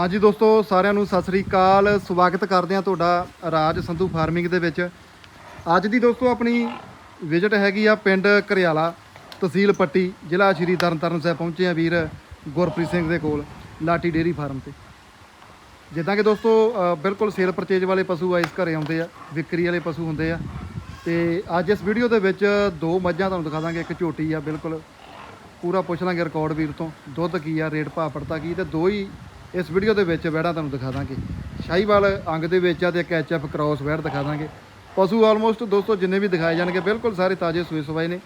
ਹਾਂਜੀ ਦੋਸਤੋ, ਸਾਰਿਆਂ ਨੂੰ ਸਤਿ ਸ੍ਰੀ ਅਕਾਲ। ਸਵਾਗਤ ਕਰਦੇ ਹਾਂ ਤੁਹਾਡਾ ਰਾਜ ਸੰਧੂ ਫਾਰਮਿੰਗ ਦੇ ਵਿੱਚ। ਅੱਜ ਦੀ ਦੋਸਤੋ, ਆਪਣੀ ਵਿਜ਼ਿਟ ਹੈਗੀ ਆ ਪਿੰਡ ਘਰਿਆਲਾ ਤਹਿਸੀਲ ਪੱਟੀ, ਜ਼ਿਲ੍ਹਾ ਸ਼੍ਰੀ ਤਰਨਤਾਰਨ ਸਾਹਿਬ ਪਹੁੰਚੇ ਆ ਵੀਰ ਗੁਰਪ੍ਰੀਤ ਸਿੰਘ ਦੇ ਕੋਲ, ਲਾਟੀ ਡੇਰੀ ਫਾਰਮ ਤੇ। ਜਿੱਦਾਂ ਕਿ ਦੋਸਤੋ ਬਿਲਕੁਲ ਸੇਲ ਪਰਚੇਜ ਵਾਲੇ ਪਸ਼ੂ ਆ, ਇਸ ਘਰੇ ਆਉਂਦੇ ਆ, ਵਿਕਰੀ ਵਾਲੇ ਪਸ਼ੂ ਹੁੰਦੇ ਆ। ਤੇ ਅੱਜ ਇਸ ਵੀਡੀਓ ਦੇ ਵਿੱਚ ਦੋ ਮੱਝਾਂ ਤੁਹਾਨੂੰ ਦਿਖਾ ਦਾਂਗੇ, ਇੱਕ ਝੋਟੀ ਆ, ਬਿਲਕੁਲ ਪੂਰਾ ਪੁੱਛ ਲਾਂਗੇ ਰਿਕਾਰਡ ਵੀਰ ਤੋਂ, ਦੁੱਧ ਕੀ ਆ, ਰੇਟ ਭਾਅ ਪੜਤਾ ਕੀ, ਤੇ ਦੋ ਹੀ ਇਸ ਵੀਡੀਓ ਦੇ ਵਿੱਚ ਵੈੜਾਂ ਤੁਹਾਨੂੰ ਦਿਖਾ ਦਾਂਗੇ। ਸ਼ਾਹੀਵਾਲ ਅੰਗ ਦੇ ਵਿੱਚ ਆ ਤੇ ਇੱਕ ਐਚਐਫ ਕ੍ਰਾਸ ਵੈੜ ਦਿਖਾ ਦਾਂਗੇ। ਪਸ਼ੂ ਆਲਮੋਸਟ ਦੋਸਤੋ ਜਿੰਨੇ ਵੀ ਦਿਖਾਏ ਜਾਣਗੇ, ਬਿਲਕੁਲ ਸਾਰੇ ਤਾਜ਼ੇ ਸੂਏ ਸਵਾਏ ਨੇ।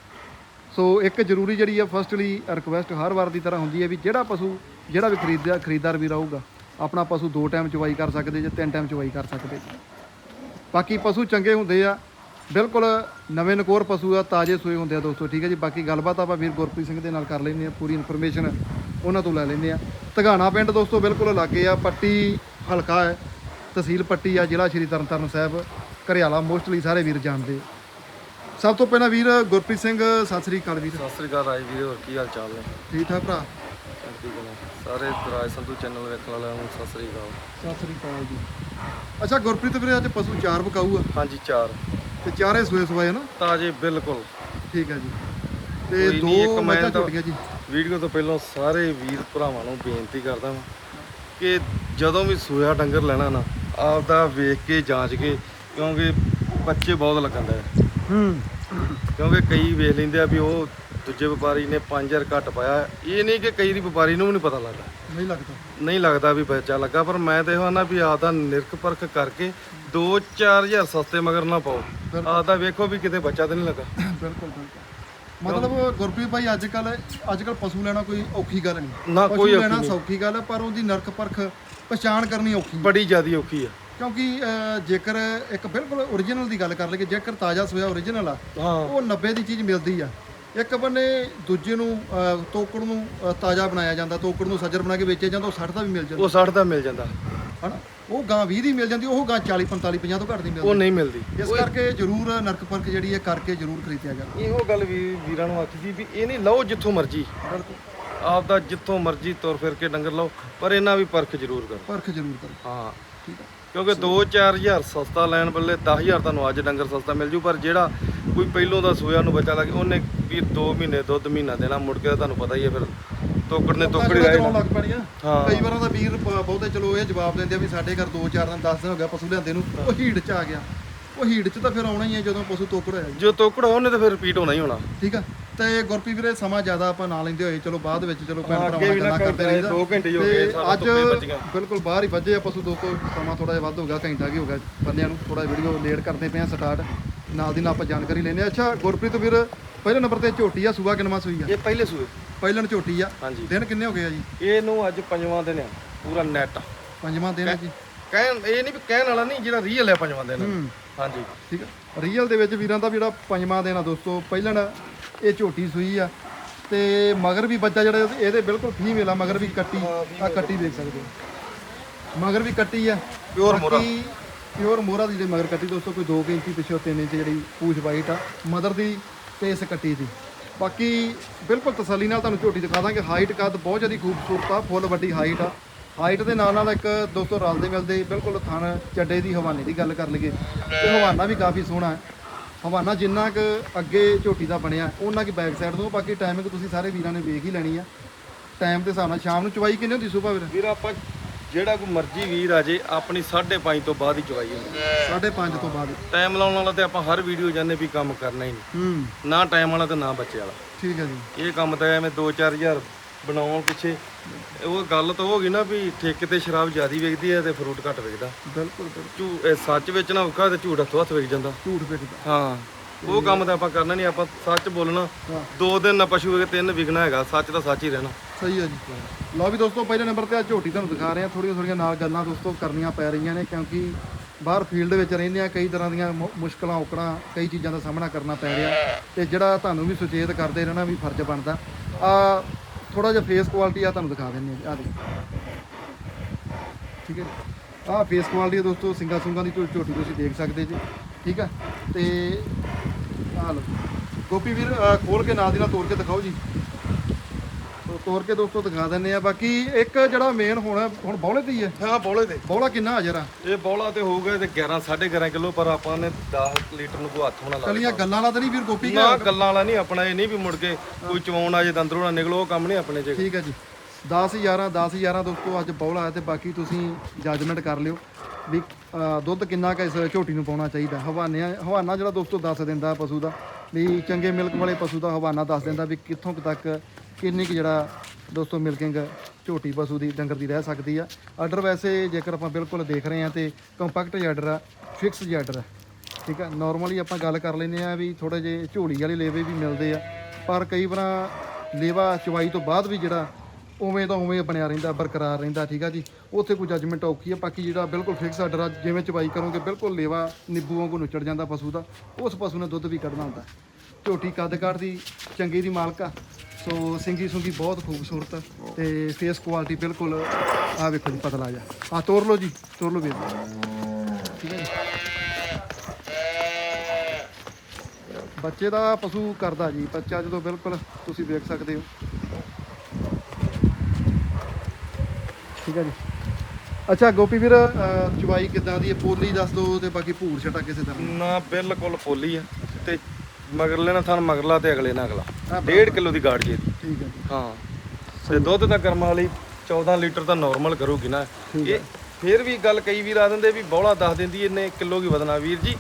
ਸੋ ਇੱਕ ਜ਼ਰੂਰੀ ਜਿਹੜੀ ਆ ਫਸਟਲੀ ਰਿਕੁਐਸਟ ਹਰ ਵਾਰ ਦੀ ਤਰ੍ਹਾਂ ਹੁੰਦੀ ਹੈ ਵੀ ਜਿਹੜਾ ਪਸ਼ੂ, ਜਿਹੜਾ ਵੀ ਖਰੀਦਿਆ ਖਰੀਦਦਾਰ ਵੀ ਰਹੂਗਾ, ਆਪਣਾ ਪਸ਼ੂ ਦੋ ਟਾਈਮ ਚਵਾਈ ਕਰ ਸਕਦੇ ਜਾਂ ਤਿੰਨ ਟਾਈਮ ਚਵਾਈ ਕਰ ਸਕਦੇ। ਬਾਕੀ ਪਸ਼ੂ ਚੰਗੇ ਹੁੰਦੇ ਆ ਬਿਲਕੁਲ ਨਵੇਂ ਨਕੋਰ ਪਸ਼ੂ ਆ ਤਾਜ਼ੇ ਸੂਏ ਹੁੰਦੇ ਆ ਦੋਸਤੋ ਠੀਕ ਹੈ ਜੀ। ਬਾਕੀ ਗੱਲਬਾਤ ਆਪਾਂ ਵੀਰ ਗੁਰਪ੍ਰੀਤ ਸਿੰਘ ਦੇ ਨਾਲ ਕਰ ਲੈਂਦੇ ਆ ਪੂਰੀ ਇਨਫੋਰਮੇਸ਼ਨ ਉਹਨਾਂ ਤੋਂ ਲੈ ਲੈਂਦੇ ਆ ਤਗਾਣਾ ਪਿੰਡ ਦੋਸਤੋ ਬਿਲਕੁਲ ਲਾਗੇ ਆ ਪੱਟੀ ਹਲਕਾ ਹੈ ਤਹਿਸੀਲ ਪੱਟੀ ਆ ਜ਼ਿਲ੍ਹਾ ਸ਼੍ਰੀ ਤਰਨਤਾਰਨ ਸਾਹਿਬ ਘਰਿਆਲਾ ਮੋਸਟਲੀ ਸਾਰੇ ਵੀਰ ਜਾਣਦੇ। ਸਭ ਤੋਂ ਪਹਿਲਾਂ ਵੀਰ ਗੁਰਪ੍ਰੀਤ ਸਿੰਘ ਸਤਿ ਸ੍ਰੀ ਅਕਾਲ ਵੀਰ। ਸਤਿ ਸ੍ਰੀ ਅਕਾਲ ਰਾਜ ਵੀਰੇ ਹੋਰ ਕੀ ਹਾਲ ਚਾਲ ਨੇ? ਠੀਕ ਠਾਕ ਭਰਾ? ਸਾਰੇ ਰਾਜ ਸੰਧੂ ਚੈਨਲ ਵੇਖਣ ਵਾਲਿਆਂ ਨੂੰ ਸਤਿ ਸ੍ਰੀ ਅਕਾਲ। ਸਤਿ ਸ੍ਰੀ ਅਕਾਲ ਜੀ। ਅੱਛਾ ਗੁਰਪ੍ਰੀਤ ਵੀਰੇ ਅੱਜ ਪਸ਼ੂ ਚਾਰ ਬਕਾਊ ਆ। ਹਾਂਜੀ ਚਾਰ। ਤੇ ਚਾਰੇ ਸੂਏ ਸਵਾਏ ਨਾ? ਤਾਜੇ ਬਿਲਕੁਲ। ਠੀਕ ਹੈ ਜੀ। ਤੇ ਕੋਈ ਦੋ ਇੱਕ ਮੱਝਾਂ ਮੈਂ ਤਾਂ- ਝੋਟੀਆਂ ਜੀ। ਵੀਡੀਓ ਤੋਂ ਪਹਿਲਾਂ ਸਾਰੇ ਵੀਰ ਭਰਾਵਾਂ ਨੂੰ ਬੇਨਤੀ ਕਰਦਾ ਹਾਂ ਕਿ ਜਦੋਂ ਵੀ ਸੋਇਆ ਡੰਗਰ ਲੈਣਾ ਨਾ ਆਪਦਾ ਵੇਖ ਕੇ ਜਾਂਚ ਕੇ ਕਿਉਂਕਿ ਬੱਚੇ ਬਹੁਤ ਲੱਗਣ ਦਾ ਹੂੰ। ਕਿਉਂਕਿ ਕਈ ਵੇਖ ਲੈਂਦੇ ਆ ਵੀ ਉਹ ਦੂਜੇ ਵਪਾਰੀ ਨੇ 5000 ਘੱਟ ਪਾਇਆ। ਇਹ ਨਹੀਂ ਕਿ ਕਈ ਦੀ ਵਪਾਰੀ ਨੂੰ ਵੀ ਨਹੀਂ ਪਤਾ ਲੱਗਦਾ। ਨਹੀਂ ਲੱਗਦਾ। ਨਹੀਂ ਲੱਗਦਾ ਵੀ ਬੱਚਾ ਲੱਗਾ ਪਰ ਮੈਂ ਤੇ ਨਾ ਵੀ ਆਪਦਾ ਨਿਰਖ ਪਰਖ ਕਰਕੇ 2-4000 ਸਸਤੇ ਮਗਰ ਨਾ ਪਾਓ। ਆਪਦਾ ਵੇਖੋ ਵੀ ਕਿਤੇ ਬੱਚਾ ਤੇ ਨਹੀਂ ਲੱਗਾ। ਬਿਲਕੁਲ ਬਿਲਕੁਲ। ਮਤਲਬ ਗੁਰਪ੍ਰੀਤ ਭਾਈ ਅੱਜ ਕੱਲ ਅੱਜ ਕੱਲ ਪਸ਼ੂ ਲੈਣਾ ਕੋਈ ਔਖੀ ਗੱਲ ਨਹੀਂ। ਨਾ ਕੋਈ ਲੈਣਾ। ਸੌਖੀ ਗੱਲ ਹੈ ਪਰ ਉਹਦੀ ਨਰਕ ਪਰਖ ਪਛਾਣ ਕਰਨੀ ਔਖੀ। ਬੜੀ ਜ਼ਿਆਦੀ ਔਖੀ ਆ। ਕਿਉਂਕਿ ਜੇਕਰ ਇੱਕ ਬਿਲਕੁਲ ਓਰੀਜਨਲ ਦੀ ਗੱਲ ਕਰ ਲਈਏ ਜੇਕਰ ਤਾਜ਼ਾ ਸੋਇਆ ਓਰੀਜਨਲ ਆ ਉਹ 90 ਦੀ ਚੀਜ਼ ਮਿਲਦੀ ਆ। ਇੱਕ ਬੰਨੇ ਦੂਜੇ ਨੂੰ ਅਹ, ਤੋਕੜ ਨੂੰ ਅਹ, ਤਾਜ਼ਾ ਬਣਾਇਆ ਜਾਂਦਾ ਤੋਕੜ ਨੂੰ ਸੱਜਰ ਬਣਾ ਕੇ ਵੇਚਿਆ ਜਾਂਦਾ ਉਹ 60 ਦਾ ਵੀ ਮਿਲ ਜਾਂਦਾ। ਉਹ 60 ਦਾ ਮਿਲ ਜਾਂਦਾ। ਹਨਾ? ਉਹ ਗਾਂ 20 ਦੀ ਮਿਲ ਜਾਂਦੀ ਉਹ ਗਾਂ 40 45 50 ਤੋਂ ਘੱਟ ਦੀ ਮਿਲਦੀ। ਉਹ ਨਹੀਂ ਮਿਲਦੀ। ਇਸ ਕਰਕੇ ਜ਼ਰੂਰ ਨਰਕ ਪਰਖ ਜਿਹੜੀ ਹੈ ਕਰਕੇ ਜ਼ਰੂਰ ਖਰੀਦਿਆ ਜਾਵੇ। ਇਹੋ ਗੱਲ ਵੀ ਵੀਰਾਂ ਨੂੰ ਆਖੀ ਦੀ ਵੀ ਇਹ ਨਹੀਂ ਲਓ ਜਿੱਥੋਂ ਮਰਜ਼ੀ। ਆਪਦਾ ਜਿੱਥੋਂ ਮਰਜ਼ੀ ਤੁਰ ਫਿਰ ਕੇ ਡੰਗਰ ਲਓ ਪਰ ਇਹਨਾਂ ਵੀ ਪਰਖ ਜ਼ਰੂਰ ਕਰੋ। ਪਰਖ ਜ਼ਰੂਰ ਕਰੋ। ਹਾਂ। ਠੀਕ ਹੈ। ਕਿਉਂਕਿ 2-4000 ਸਸਤਾ ਲੈਣ ਬੱਲੇ 10000 ਤੁਹਾਨੂੰ ਅੱਜ ਡੰਗਰ ਸਸਤਾ ਮਿਲ ਜੂ ਪਰ ਜਿਹੜਾ ਕੋਈ ਪਹਿਲੋਂ ਦਾ ਸੋਇਆ ਨੂੰ ਬੱਚਾ ਲੱਗੇ ਉਹਨੇ ਵੀ 2 ਮਹੀਨੇ ਦੁੱਧ ਮਹੀਨਾ ਦੇਣਾ ਮੁੜ ਕੇ ਤੁਹਾਨੂੰ ਪਤਾ ਹੀ ਹੈ ਫਿਰ ਤੋਕੜ ਨੇ ਤੋਕੜ ਰਹਿਣਾ ਲੱਗ ਪੈਣੀਆਂ। ਹਾਂ। ਕਈ ਵਾਰਾਂ ਦਾ ਵੀਰ ਬਹੁਤੇ ਚਲੋ ਇਹ ਜਵਾਬ ਦਿੰਦੇ ਆ ਵੀ ਸਾਡੇ ਘਰ 2-4 ਦਿਨ 10 ਦਿਨ ਹੋ ਗਿਆ ਪਸ਼ੂ ਲਿਆਂਦੇ ਨੂੰ ਉਹ ਹੀੜ ਚ ਆ ਗਿਆ। ਉਹ ਹੀੜ ਚ ਤਾਂ ਫਿਰ ਆਉਣਾ ਹੀ ਹੈ ਜਦੋਂ ਪਸ਼ੂ ਤੋਕੜ ਹੋਇਆ। ਜੀ ਤੋਕੜ ਉਹਨੇ ਤਾਂ ਫਿਰ ਰਿਪੀਟ ਹੋਣਾ ਹੀ ਹੋਣਾ। ਠੀਕ ਆ। ਤੇ ਗੁਰਪ੍ਰੀਤ ਵੀਰੇ ਸਮਾਂ ਜ਼ਿਆਦਾ ਆਪਾਂ ਨਾ ਲੈਂਦੇ ਹੋਏ ਚਲੋ ਬਾਅਦ ਵਿੱਚ ਚਲੋ ਭੈਣ ਹਾਂ, ਭਰਾਵਾਂ ਨਾਲ ਗੱਲਾਂ ਕਰਦੇ ਰਹੀਦਾ। ਦੋ ਘੰਟੇ ਹੀ ਹੋ ਗਏ, ਤੇ ਸਾਡਾ ਅੱਜ ਧੁੱਪੇ ਭੱਜੀਆਂ। ਬਿਲਕੁਲ ਬਾਹਰ ਹੀ ਵੱਜੇ ਆ ਪਸ਼ੂ ਦੋਸਤੋ ਸਮਾਂ ਥੋੜਾ ਜਿਹਾ ਵੱਧ ਹੋ ਗਿਆ ਘੰਟਾ ਕੀ ਹੋ ਗਿਆ ਬੰਦਿਆਂ ਨੂੰ ਥੋੜਾ ਵੀਡੀਓ ਲੇਟ ਕਰਦੇ ਪਏ ਆ ਸਟਾਰਟ ਨਾਲ ਦੀ ਨਾਲ ਆਪਾਂ ਜਾਣਕਾਰੀ ਲੈਨੇ ਆ ਅੱਛਾ ਗੁਰਪ੍ਰੀਤ ਵੀਰ ਪਹਿਲੇ ਨੰਬਰ ਤੇ ਝੋਟੀ ਆ ਸੂਆ ਕਿੰਨਵਾਂ ਸੂਈ ਆ? ਇਹ ਪਹਿਲੇ ਸੂਏ। ਪਹਿਲਣ ਝੋਟੀ ਆ। ਹਾਂਜੀ। ਦਿਨ ਕਿੰਨੇ ਹੋ ਗਏ ਆ ਜੀ? ਇਹਨੂੰ ਅੱਜ ਪੰਜਵਾਂ ਦਿਨ ਆ ਪੂਰਾ ਨੈਟ ਪੰਜਵਾਂ ਦਿਨ ਆ ਜੀ। ਕਹਿਣ ਇਹ ਨਹੀਂ ਵੀ ਕਹਿਣ ਵਾਲਾ ਨਹੀਂ ਜਿਹੜਾ ਰੀਅਲ ਹੈ ਪੰਜਵਾਂ ਦਿਨ। ਹੂੰ। ਹਾਂਜੀ। ਠੀਕ ਆ। ਰੀਅਲ ਦੇ ਵਿੱਚ ਵੀਰਾਂ ਦਾ ਵੀ ਜਿਹੜਾ ਪੰਜਵਾਂ ਦਿਨ ਆ ਦੋਸਤੋ ਪਹਿਲਣ ਇਹ ਝੋਟੀ ਸੂਈ ਆ ਤੇ ਮਗਰ ਵੀ ਬੱਚਾ ਜਿਹੜਾ ਇਹਦੇ ਬਿਲਕੁਲ ਫੀਮੇਲ ਆ ਮਗਰ ਵੀ ਕੱਟੀ ਆ। ਕੱਟੀ ਦੇਖ ਸਕਦੇ ਹੋ। ਮਗਰ ਵੀ ਕੱਟੀ ਆ। Pure ਮੋਹਰਾ। ਪਿਓਰ ਮੋਰਾ ਦੀ ਜਿਹੜੀ ਮਗਰ ਕੱਟੀ ਦੋਸਤੋ ਕੋਈ 2 ਇੰਚੀ ਪਿੱਛੇ 3 ਇੰਚ ਜਿਹੜੀ ਪੂਛ ਵਾਈਟ ਆ ਮਦਰ ਦੀ ਤੇ ਇਸ ਕੱਟੀ ਦੀ। ਬਾਕੀ ਬਿਲਕੁਲ ਤਸੱਲੀ ਨਾਲ ਤੁਹਾਨੂੰ ਝੋਟੀ ਦਿਖਾ ਦਾਂਗੇ। ਹਾਈਟ ਕੱਦ ਬਹੁਤ ਜ਼ਿਆਦਾ ਖੂਬਸੂਰਤ ਆ ਫੁੱਲ ਵੱਡੀ ਹਾਈਟ ਆ। ਹਾਈਟ ਦੇ ਨਾਲ ਨਾਲ ਇੱਕ ਦੋਸਤੋ ਰਲਦੇ ਮਿਲਦੇ ਬਿਲਕੁਲ ਥਣ ਚੱਡੇ ਦੀ ਹਵਾਨੇ ਦੀ ਗੱਲ ਕਰ ਲਈਏ ਤੇ ਹਵਾਨਾ ਵੀ ਕਾਫੀ ਸੋਹਣਾ ਹੈ। ਹਵਾਨਾ ਜਿੰਨਾ ਕੁ ਅੱਗੇ ਝੋਟੀ ਦਾ ਬਣਿਆ ਉਹਨਾਂ ਕੀ ਬੈਕ ਸਾਈਡ ਤੋਂ ਬਾਕੀ ਟਾਈਮਿੰਗ ਤੁਸੀਂ ਸਾਰੇ ਵੀਰਾਂ ਨੇ ਵੇਖ ਹੀ ਲੈਣੀ ਆ। ਟਾਈਮ ਦੇ ਹਿਸਾਬ ਨਾਲ ਸ਼ਾਮ ਨੂੰ ਚਵਾਈ ਕਿੰਨੇ ਹੁੰਦੀ ਸੁਬਾ ਵੀਰ? ਵੀਰ ਆਪਾਂ ਜਿਹੜਾ ਕੋਈ ਮਰਜ਼ੀ ਵੀਰ ਆ ਜੇ ਆਪਣੀ 5:30 ਤੋਂ ਬਾਅਦ ਹੀ ਚਵਾਈ ਹੁੰਦੀ। 5:30 ਤੋਂ ਬਾਅਦ। ਟਾਈਮ ਲਾਉਣ ਵਾਲਾ ਤੇ ਆਪਾਂ ਹਰ ਵੀਡੀਓ ਜਾਂਦੇ ਵੀ ਕੰਮ ਕਰਨਾ ਹੀ ਨਹੀਂ। ਹੂੰ। ਨਾ ਟਾਈਮ ਵਾਲਾ ਤੇ ਨਾ ਬੱਚੇ ਵਾਲਾ। ਠੀਕ ਹੈ ਜੀ। ਇਹ ਕੰਮ ਤਾਂ ਐਵੇਂ 2-4000 ਬਣਾਉਣ ਪਿੱਛੇ ਉਹ ਗੱਲ ਤਾਂ ਹੋ ਗਈ ਨਾ ਵੀ ਠੇਕੇ ਤੇ ਸ਼ਰਾਬ ਜ਼ਿਆਦੀ ਵਿਕਦੀ ਹੈ ਤੇ ਫਰੂਟ ਘੱਟ ਵਿਕਦਾ। ਬਿਲਕੁਲ ਬਿਲਕੁਲ। ਝੂ ਇਹ ਸੱਚ ਵੇਚਣਾ ਔਖਾ ਤੇ ਝੂਠ ਹੱਥੋਂ ਹੱਥ ਵਿਕ ਜਾਂਦਾ। ਝੂਠ ਵਿਕਦਾ। ਹਾਂ ਉਹ ਕੰਮ ਤਾਂ ਆਪਾਂ ਕਰਨਾ ਨਹੀਂ ਆਪਾਂ ਸੱਚ ਬੋਲਣਾ। ਦੋ ਦਿਨ ਨਾ ਪਸ਼ੂ ਹੋਵੇ ਤਿੰਨ ਵਿਕਣਾ ਹੈਗਾ ਸੱਚ ਤਾਂ ਸੱਚ ਹੀ ਰਹਿਣਾ। ਸਹੀ ਹੈ ਜੀ। ਲਓ ਵੀ ਦੋਸਤੋ ਪਹਿਲੇ ਨੰਬਰ ਤੇ ਆ ਝੋਟੀ ਤੁਹਾਨੂੰ ਦਿਖਾ ਰਹੇ ਆ ਥੋੜੀਆਂ ਥੋੜੀਆਂ ਨਾਲ ਗੱਲਾਂ ਦੋਸਤੋ ਕਰਨੀਆਂ ਪੈ ਰਹੀਆਂ ਨੇ ਕਿਉਂਕਿ ਬਾਹਰ ਫੀਲਡ ਵਿੱਚ ਰਹਿੰਦੇ ਆ ਕਈ ਤਰ੍ਹਾਂ ਦੀਆਂ ਮੁਸ਼ਕਲਾਂ ਔਕੜਾਂ ਕਈ ਚੀਜ਼ਾਂ ਦਾ ਸਾਹਮਣਾ ਕਰਨਾ ਪੈ ਰਿਹਾ। ਤੇ ਜਿਹੜਾ ਤੁਹਾਨੂੰ ਵੀ ਸੁਚੇਤ ਕਰਦੇ ਰਹਿਣਾ ਵੀ ਫਰਜ਼ ਬਣਦਾ। ਆ ਥੋੜਾ ਜਿਹਾ ਫੇਸ ਕੁਆਲਿਟੀ ਆ, ਤੁਹਾਨੂੰ ਦਿਖਾ ਦਿੰਦੇ ਆ ਆ ਦੇਖੋ। ਠੀਕ ਹੈ ਆ ਫੇਸ ਕੁਆਲਿਟੀ ਦੋਸਤੋ, ਸਿੰਗਾ ਸੁੰਗਾ ਦੀ ਝੋ- ਝੋਟੀ ਤੁਸੀਂ ਦੇਖ ਸਕਦੇ ਜੀ। ਠੀਕ ਆ? ਤੇ ਆ ਲਓ। ਗੋਪੀ ਵੀਰ, ਅਹ ਖੋਲ ਕੇ ਨਾਲ ਦੀ ਨਾਲ ਤੋੜ ਕੇ ਦਿਖਾਓ ਜੀ। ਤੋਰ ਕੇ ਦੋਸਤੋ ਦਿਖਾ ਦਿੰਨੇ ਆ। ਬਾਕੀ ਇੱਕ ਜਿਹੜਾ ਮੇਨ ਹੁਣ ਹੁਣ ਬੌਲੇ ਤੇ ਹੀ ਹੈ। ਹਾਂ ਬੋਲੇ ਤੇ। ਬੌਲਾ ਕਿੰਨਾ ਹਾਜ਼ਰ ਆ ਇਹ ਬੋਲਾ ਤੇ ਹੋਊਗਾ ਤੇ 11 11.5 ਕਿਲੋ ਪਰ ਆਪਾਂ ਨੇ 10 ਲੀਟਰ ਨੂੰ ਕੋਈ ਹੱਥ ਹੋਣਾ ਲਾ ਕੱਲੀਆਂ ਗੱਲਾਂ ਵਾਲਾ ਤਾਂ ਨਹੀਂ ਵੀਰ ਗੋਪੀ ਨਾ ਗੱਲਾਂ ਵਾਲਾ ਨਹੀਂ ਆਪਣਾ ਇਹ ਨਹੀਂ ਵੀ ਮੁੜ ਕੇ ਕੋਈ ਚਵਾਉਣ ਆ ਜੇ ਦੰਦਰੋਂ ਨਾ ਨਿਕਲੋ ਉਹ ਕੰਮ ਨਹੀਂ ਆਪਣੇ 'ਚ ਠੀਕ ਹੈ ਜੀ। 10 11 10 11 ਦੋਸਤੋ ਅੱਜ ਬੌਲਾ ਤੇ ਬਾਕੀ ਤੁਸੀਂ ਜੱਜਮੈਂਟ ਕਰ ਲਿਓ ਵੀ ਦੁੱਧ ਕਿੰਨਾ ਕੁ ਇਸ ਝੋਟੀ ਨੂੰ ਪਾਉਣਾ ਚਾਹੀਦਾ। ਹਵਾਨੇ ਹਵਾਨਾ ਜਿਹੜਾ ਦੋਸਤੋ ਦੱਸ ਦਿੰਦਾ ਪਸ਼ੂ ਦਾ ਵੀ ਚੰਗੇ ਮਿਲਕ ਵਾਲੇ ਪਸ਼ੂ ਦਾ ਹਵਾਨਾ ਦੱਸ ਦਿੰਦਾ ਵੀ ਕਿੱਥੋਂ ਕੁ ਤੱਕ ਕਿੰਨੀ ਕੁ ਜਿਹੜਾ ਦੋਸਤੋ ਮਿਲਕਿੰਗ ਝੋਟੀ ਪਸ਼ੂ ਦੀ ਡੰਗਰ ਦੀ ਰਹਿ ਸਕਦੀ ਆ। ਆਰਡਰ ਵੈਸੇ ਜੇਕਰ ਆਪਾਂ ਬਿਲਕੁਲ ਦੇਖ ਰਹੇ ਆ ਤੇ ਕੰਪੈਕਟ ਆਰਡਰ ਆ, ਫਿਕਸ ਆਰਡਰ ਆ। ਠੀਕ ਆ ਨਾਰਮਲੀ ਆਪਾਂ ਗੱਲ ਕਰ ਲੈਂਦੇ ਆ ਵੀ ਥੋੜੇ ਜਿਹੇ ਝੋਲੀ ਵਾਲੇ ਲੇਵੇ ਵੀ ਮਿਲਦੇ ਆ। ਪਰ ਕਈ ਵਾਰ ਲੇਵਾ ਚਵਾਈ ਤੋਂ ਬਾਅਦ ਵੀ ਜਿਹੜਾ ਉਵੇਂ ਦਾ ਉਵੇਂ ਬਣਿਆ ਰਹਿੰਦਾ, ਬਰਕਰਾਰ ਰਹਿੰਦਾ, ਠੀਕ ਆ ਜੀ। ਉੱਥੇ ਕੋਈ ਜੱਜਮੈਂਟ ਔਖੀ ਆ, ਬਾਕੀ ਜਿਹੜਾ ਬਿਲਕੁਲ ਫਿਕਸ ਆਰਡਰ ਆ, ਜਿਵੇਂ ਚਵਾਈ ਕਰੋਗੇ ਬਿਲਕੁਲ ਲੇਵਾ ਨਿੱਬੂ ਵਾਂਗੂ ਨੁੱਚੜ ਜਾਂਦਾ ਪਸ਼ੂ ਦਾ, ਉਸ ਪਸ਼ੂ ਨੇ ਦੁੱਧ ਵੀ ਕੱਢਣਾ ਹੁੰਦਾ। ਝੋਟੀ ਕੱਦ ਕਾਠ ਦੀ, ਚੰਗੀ ਦੀ ਮਾਲਕ ਆ। ਸੋ ਸਿੰਗੀ ਸੁੰਗੀ ਬਹੁਤ ਖੂਬਸੂਰਤ ਤੇ ਫੇਸ ਕੁਆਲਿਟੀ ਬਿਲਕੁਲ ਆ ਵੇਖੋ ਜੀ ਪਤਲਾ ਜਾ ਆ ਤੋਰ ਲਓ ਜੀ ਤੋਰ ਲਓ ਵੀਰ ਠੀਕ ਹੈ ਜੀ। ਬੱਚੇ ਦਾ ਪਸ਼ੂ ਕਰਦਾ ਜੀ ਬੱਚਾ ਜਦੋਂ ਬਿਲਕੁਲ ਤੁਸੀਂ ਵੇਖ ਸਕਦੇ ਹੋ। ਠੀਕ ਹੈ ਜੀ। ਅੱਛਾ ਗੋਪੀ ਵੀਰ ਅਹ, ਚਵਾਈ ਕਿੱਦਾਂ ਦੀ ਹੈ? ਪੋਲੀ ਦੱਸ ਦਿਓ ਤੇ ਬਾਕੀ ਭੂਰ ਛਟਾ ਕਿਸੇ ਤਰ੍ਹਾਂ ਨਾ ਬਿਲਕੁਲ ਪੋਲੀ ਆ ਤੇ ਮਗਰਲੇ ਨਾਲ ਥਣ ਮਗਰਲਾ ਤੇ ਅਗਲੇ ਨਾਲ ਅਗਲਾ। ਹਾਂ, 1.5 ਕਿਲੋ ਦੀ ਗਾੜ ਜੇ। ਠੀਕ ਹੈ। ਹਾਂ। ਤੇ ਦੁੱਧ ਤਾਂ ਕਰਮ ਵਾਲੀ 14 ਲੀਟਰ ਤਾਂ ਨਾਰਮਲ ਕਰੂਗੀ ਨਾ। ਇਹ ਫਿਰ ਵੀ ਗੱਲ ਕਈ ਵੀਰ ਆ ਦਿੰਦੇ ਵੀ ਬੌਲਾ ਦੱਸ ਦਿੰਦੀ ਇਹਨੇ ਕਿਲੋ ਕੀ ਵਧਣਾ ਵੀਰ ਜੀ।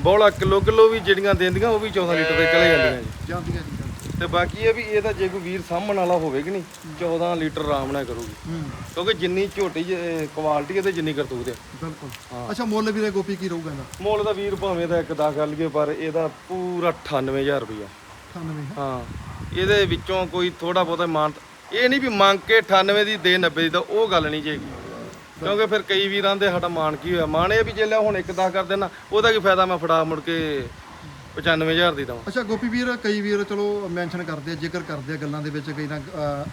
ਬੌਲਾ ਕਿਲੋ ਕਿਲੋ ਵੀ ਜਿਹੜੀਆਂ ਦਿੰਦੀਆਂ ਉਹ ਵੀ 14 ਲੀਟਰ ਦੇ ਚਲੇ ਜਾਂਦੀਆਂ ਜੀ। ਜਾਂਦੀਆਂ ਜੀ। ਤੇ ਬਾਕੀ ਇਹ ਵੀ ਇਹਦਾ ਜੇ ਕੋਈ ਵੀਰ ਸਾਹਮਣ ਵਾਲਾ ਹੋਵੇ ਕਿ ਨਹੀਂ 14 ਲੀਟਰ ਆਰਾਮ ਨਾਲ ਕਰੂਗੀ। ਕਿਉਂਕਿ ਜਿੰਨੀ ਝੋਟੀ ਕੁਆਲਿਟੀ ਇਹਦੇ ਜਿੰਨੀ ਕਰਤੂਤ ਹੈ ਬਿਲਕੁਲ। ਅੱਛਾ ਮੁੱਲ ਵੀਰੇ ਗੋਪੀ ਕੀ ਰਹੂਗਾ ਇਹਦਾ? ਮੁੱਲ ਦਾ ਵੀਰ ਭਾਵੇਂ ਦਾ ਇੱਕ ਦਾ ਕਰ ਲਈਏ ਪਰ ਇਹਦਾ ਪੂਰਾ 98000 ਰੁਪਇਆ 98 ਹਾਂ। ਇਹਦੇ ਵਿੱਚੋਂ ਕੋਈ ਥੋੜਾ ਬਹੁਤਾ ਮਾਨ ਇਹ ਨਹੀਂ ਵੀ ਮੰਗ ਕੇ 98 ਦੀ ਦੇ 90 ਦੀ ਤਾਂ ਉਹ ਗੱਲ ਨਹੀਂ ਜੇਗੀ ਕਿਉਂਕਿ ਫਿਰ ਕਈ ਵੀਰਾਂ ਦੇ ਸਾਡਾ ਮਾਨ ਕੀ ਹੋਇਆ? ਮਾਨ ਇਹ ਵੀ ਜੇ ਲਿਆ ਹੁਣ ਇੱਕ ਦਾ ਕਰ ਦੇਣਾ ਉਹਦਾ ਕੀ ਫਾਇਦਾ ਮੈਂ ਫੜਾ ਮੁੜ ਕੇ 95000 ਦੀ ਦਵਾਂ। ਅੱਛਾ ਗੋਪੀ ਵੀਰ ਕਈ ਵੀਰ ਚਲੋ ਮੈਂਸ਼ਨ ਕਰਦੇ ਆ ਜ਼ਿਕਰ ਕਰਦੇ ਆ ਗੱਲਾਂ ਦੇ ਵਿੱਚ ਕਈ ਨਾ